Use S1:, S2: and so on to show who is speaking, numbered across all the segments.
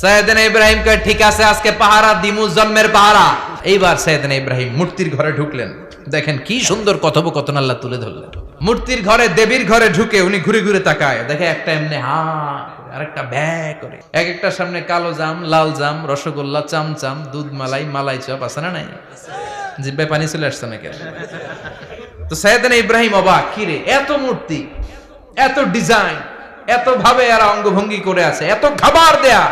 S1: সৈয়দিন ইব্রাহিম কয়, ঠিক আছে, আজকে পাহারা, দিমু জন্মের পাহারা। এইবার সৈয়দিন ইব্রাহিম মূর্তির ঘরে ঢুকলেন। দেখেন কি সুন্দর কথোপকথন আল্লাহ তুলে ধরলেন। মূর্তির ঘরে, দেবীর ঘরে ঢুকে উনি ঘুরে ঘুরে তাকায়। দেখে একটা এমনি হা আরেকটা ব্যয় করে। এক একটা সামনে কালো জাম, লাল জাম, রসগোল্লা, চামচাম, দুধ মালাই মালাই চপ, আছে না নাই? জিব্বায় পানি চলে আসছে নাকি? তো সৈয়দিন ইব্রাহিম অবাক, কি রে, এত মূর্তি, এত ডিজাইন এত ভাবে এরা অঙ্গভঙ্গি করে আছে, এত খাবার দেয়া।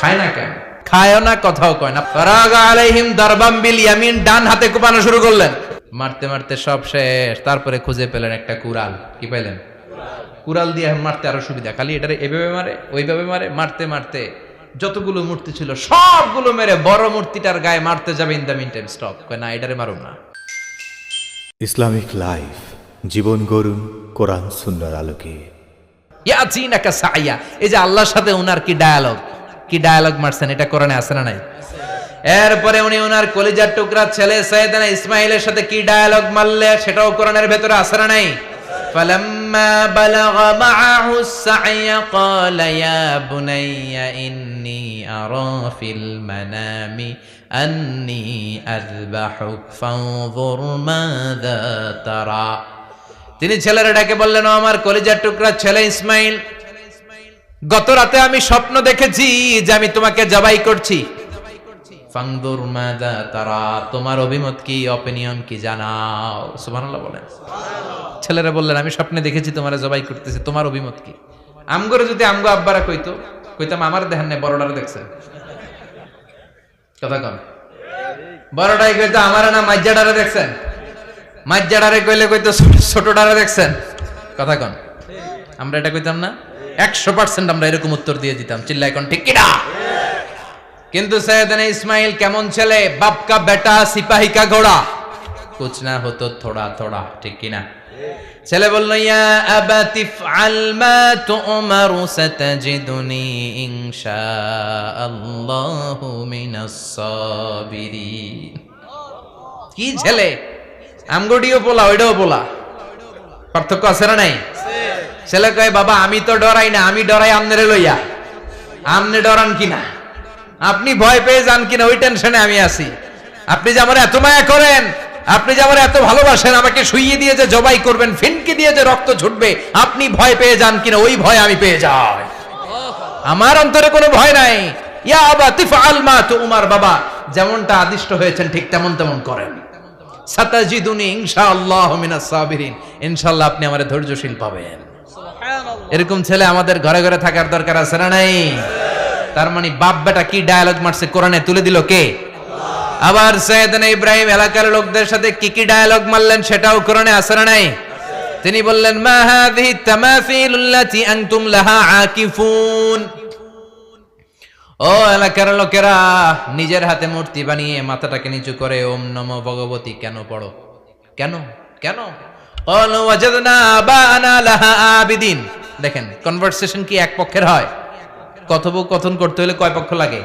S1: খায় না কেন? খায়ও না কথাও কয় না ফারাগা আলাইহিম দারবাম বিল ইয়ামিন ডান হাতে কোপানো শুরু করলেন। মারতে মারতে সব শেষ। তারপরে খুঁজে পেলেন একটা কুরাল কি পাইলেন? কুরাল দিয়ে মারতে আরও সুবিধা। খালি এটারে এভাবে মারে ওইভাবে মারে মারতে মারতে যতগুলো মূর্তি ছিল সবগুলো মেরে বড় মূর্তিটার গায়ে মারতে যাবে in the mean time stop না এটারে মারুন না।
S2: ইসলামিক লাইফ জীবন গড়ুন কোরআন সুন্নার আলোকে।
S1: ইয়াচিনাকা সাইয়া। এই যে আল্লাহর সাথে ওনার কি ডায়ালগ কি ডায়ালগ মারছেন এটা কোরআনে আছে না নাই এরপরে উনি ওনার কলিজার টুকরা ছেলে সৈয়দানা ইসমাইলের সাথে কি ডায়ালগ মারলে সেটাও কোরআনের ভেতরে আছে না নাই فلما بلغ معه السعي قال يا بني إني أرى في المنام أني أذبحك فانظر ماذا ترى তিনি ছেলেরা ডাকে বললেন "ও আমার কলিজার টুকরা ছেলে ইসমাইল গত রাতে আমি স্বপ্ন দেখেছি যে আমি তোমাকে জবাই করছি। ফাংদুর মাদা তারা তোমার অভিমত কি অপিনিয়ন কি জানাও। সুবহানাল্লাহ বলেন। ছেলেরা বললেন আমি স্বপ্নে দেখেছি তোমার জবাই করতেছি তোমার অভিমত কি? আমগরে যদি আমগো আব্বারা কইতো কইতাম আমার দেখেন না বড়ডারে দেখছেন কথা কন। বড়টাই কইতো আমার না মাজ্জাডারে দেখছেন মাজ্জাডারে কইলে কইতো ছোট- ছোটডারে দেখছেন কথা কন। আমরা এটা কইতাম না? একশো পার্সেন্ট আমরা এরকম উত্তর দিয়ে দিতাম। চিল্লাই কোন ঠিক কিনা? কিন্তু সৈয়দনা ইসমাইল কেমন ছেলে? বাপ কা বেটা, সিপাহী কা ঘোড়া? কুছ না হতো থোড়া থোড়া, ঠিক কিনা? ছেলে বলল, ইয়া আবাতি ফআল মা তুমারু সাতাজিদুনি ইনশাআল্লাহু মিনাস সাবিরিন। কি ছেলে? আমগডিও পোলা, ওইটাও পোলা। পার্থক্য আছে না নাই? ছেলে কয়, বাবা, আমি তো ডরাই না, আমি ডরাই আমনেরে লইয়া। আমনে ডরান কিনা আপনি ভয় পেয়ে যান কিনা ওই টেনশনে আমি আছি। আপনি যে আমার এত মায়া করেন, আপনি যে আমার এত ভালোবাসেন, আমাকে শুইয়ে দিয়ে যে জবাই করবেন, ফিনকে দিয়ে যে রক্ত ছুটবে, আপনি ভয় পেয়ে যান কিনা ওই ভয় আমি পেয়ে যাই। আমার অন্তরে কোনো ভয় নাই। ইয়া আবা তিফআল মা তুমার বাবা, যেমনটা আদিষ্ট হয়েছেন, ঠিক তেমন তেমন করেন। সাতাজিদুনি ইনশাআল্লাহ মিনাস সাবিরিন। ইনশাআল্লাহ আপনি আমারে ধৈর্যশীল পাবেন। এরকম ছেলে আমাদের ঘরে ঘরে থাকার দরকার আছে না নাই? তার মানে বাপ বেটা কি ডায়ালগ মারছে? কোরআনে তুলে দিল কে? আবার সৈয়দনা ইব্রাহিম এলাকার লোকদের সাথে কি কি ডায়ালগ মারলেন সেটাও কোরআনে আছে না নাই? তিনি বললেন, মা হাযিহি তামাসিলুল্লাতি আনতুম লাহা আকিফুন। ও এলাকার লোকেরা, নিজের হাতে মূর্তি বানিয়ে মাথাটাকে নিচু করে, ওম নমো ভগবতী, কেন পড়ো? কেন? কেন? আবিদিন দেখেন কনভার্সেশন কি এক পক্ষের হয়? কথোপকথন করতে হলে কয় পক্ষ লাগে?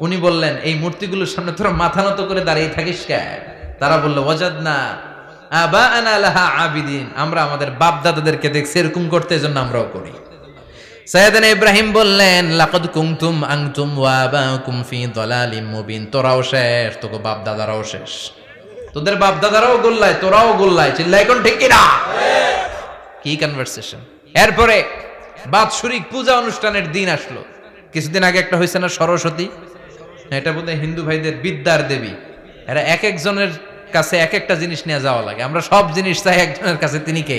S1: উনি বললেন, এই মূর্তিগুলোর সামনে তোরা মাথা নত করে দাঁড়িয়ে থাকিস কেন তারা বলল, ওয়াজাদনা আবানা লাহা আবিদিন। আমরা আমাদের বাপ দাদাদেরকে দেখছি করতে আমরাও করি। ইব্রাহিম বললেন, লাকদ দলালিম মুবিন। তোরাও শেষ, তোকে বাপ দাদারাও শেষ। তোদের বাপ দাদারাও গোল্লায় তোরাও গোল্লায় চিল্লাই কোন ঠিক কিনা? কি কনভারসেশন এরপরে বাৎসরিক পূজা অনুষ্ঠানের দিন আসলো। কিছুদিন আগে একটা হয়েছে না সরস্বতী? এটা বোধহয় হিন্দু ভাইদের বিদ্যার দেবী। এরা এক একজনের কাছে এক একটা জিনিস নিয়ে যাওয়া লাগে। আমরা সব জিনিস চাই একজনের কাছে তিনি কে?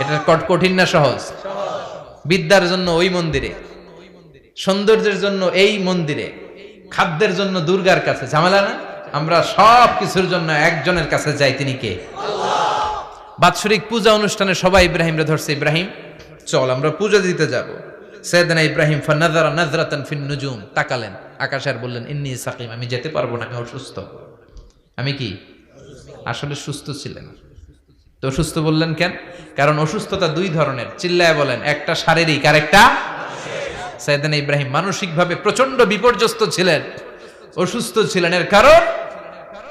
S1: এটা কঠিন না সহজ? বিদ্যার জন্য ওই মন্দিরে সৌন্দর্যের জন্য এই মন্দিরে খাদ্যের জন্য দুর্গার কাছে। ঝামেলা না? আমরা সব কিছুর জন্য একজনের কাছে যাই তিনি কে? বাৎসরিক পূজা অনুষ্ঠানে সবাই ইব্রাহিমরে ধরছে ইব্রাহিম চল আমরা পূজা দিতে যাব। সৈয়দনা ইব্রাহিম ফানাজারা নাজরাতান ফিন নুজুম তাকালেন। আকাশ আর বললেন ইন্নি সাকিম আমি যেতে পারব না আমি অসুস্থ। আমি কি? আসলে সুস্থ ছিলেন। তো অসুস্থ বললেন কেন? কারণ অসুস্থতা দুই ধরনের। চিল্লায় বলেন একটা শারীরিক আর একটা সাইদান ইব্রাহিম মানসিকভাবে প্রচণ্ড বিপর্যস্ত ছিলেন। অসুস্থ ছিলেন এর কারণ?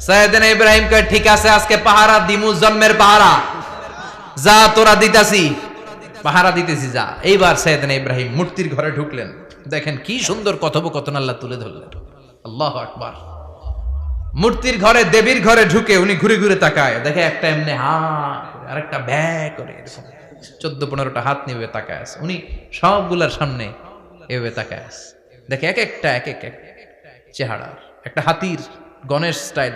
S1: সাইয়েদিন ইব্রাহিম কয় ঠিক আছে আজকে পাহারা দিমু জন্মের পাহারা। যা তোরা দিতাছি। পাহারা দিতেছি যা। এইবার সাইয়েদিন ইব্রাহিম মূর্তির ঘরে ঢুকলেন। দেখেন কি সুন্দর কথোপকথন আল্লাহ তুলে ধরলেন। আল্লাহ আকবার। মূর্তির ঘরে দেবীর ঘরে ঢুকে উনি ঘুরে ঘুরে তাকায়। দেখে একটা এমনি হা করে, আরেকটা ব্যা করে চোদ্দ পনেরোটা হাত নিয়ে তাকায় আছে। উনি সবগুলার সামনে এভাবে তাকায় আছে। দেখে এক একটা এক এক এক চেহারা একটা হাতির গণেশ স্টাইল